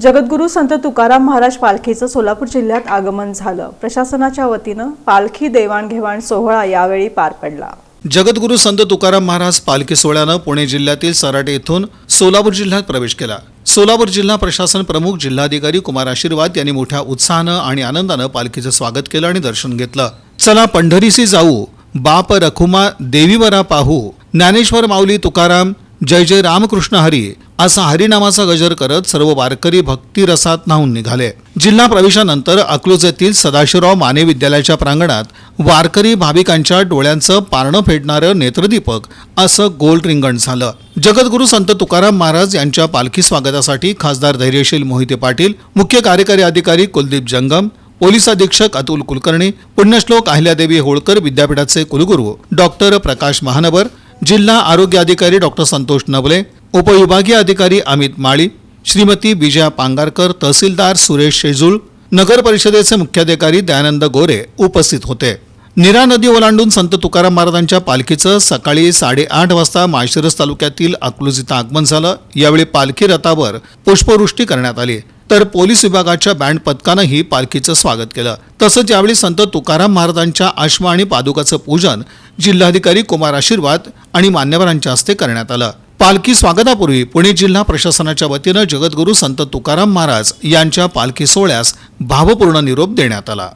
जगद्गुरू संत तुकाराम महाराज पालखीचं सोलापूर जिल्ह्यात आगमन झालं. प्रशासनाच्या वतीनं पालखी देवाणघेवाण सोहळा यावेळी पार पडला. जगद्गुरू संत तुकाराम महाराज पालखी सोहळ्यानं पुणे जिल्ह्यातील सराटे येथून सोलापूर जिल्ह्यात प्रवेश केला. सोलापूर जिल्हा प्रशासन प्रमुख जिल्हाधिकारी कुमार आशीर्वाद यांनी मोठ्या उत्साहानं आणि आनंदानं पालखीचं स्वागत केलं आणि दर्शन घेतलं. चला पंढरीसी जाऊ. बाप रखुमा देवीवरा पाहू. ज्ञानेश्वर माऊली तुकाराम जय जय रामकृष्ण हरी. असा हरिनामाचा गजर करत सर्व वारकरी भक्तिरसात न्हावून निघाले. जिल्हा प्रवेशानंतर अकलूज येथील सदाशिवराव माने विद्यालयाच्या प्रांगणात वारकरी भाविकांच्या डोळ्यांचं पारणं फेडणारं नेत्रदीपक असं गोल रिंगण झालं. जगद्गुरू संत तुकाराम महाराज यांच्या पालखी स्वागतासाठी खासदार धैर्यशील मोहिते पाटील मुख्य कार्यकारी अधिकारी कुलदीप जंगम पोलीस अधीक्षक अतुल कुलकर्णी पुण्यश्लोक अहिल्यादेवी होळकर विद्यापीठाचे कुलगुरू डॉक्टर प्रकाश महानवर जिल्हा आरोग्य अधिकारी डॉक्टर संतोष नवले उपविभागीय अधिकारी अमित माळी श्रीमती विजया पांगारकर तहसीलदार सुरेश शेजूळ नगर परिषदेचे मुख्याधिकारी दयानंद गोरे उपस्थित होते. निरा नदी ओलांडून संत तुकाराम महाराजांच्या पालखीचं सकाळी साडेआठ वाजता माळशिरस तालुक्यातील अकलूज इथं आगमन झालं. यावेळी पालखी रथावर पुष्पवृष्टी करण्यात आली. तर पोलीस विभागाच्या बँड पथकानंही पालखीचं स्वागत केलं. तसंच यावेळी संत तुकाराम महाराजांच्या अश्व आणि पादुकाचं पूजन जिल्हाधिकारी कुमार आशीर्वाद आणि मान्यवरांच्या हस्ते करण्यात आलं. पालखी स्वागतापूर्वी पुणे जिल्हा प्रशासनाच्या वतीनं जगद्गुरू संत तुकाराम महाराज यांच्या पालखी सोहळ्यास भावपूर्ण निरोप देण्यात आला.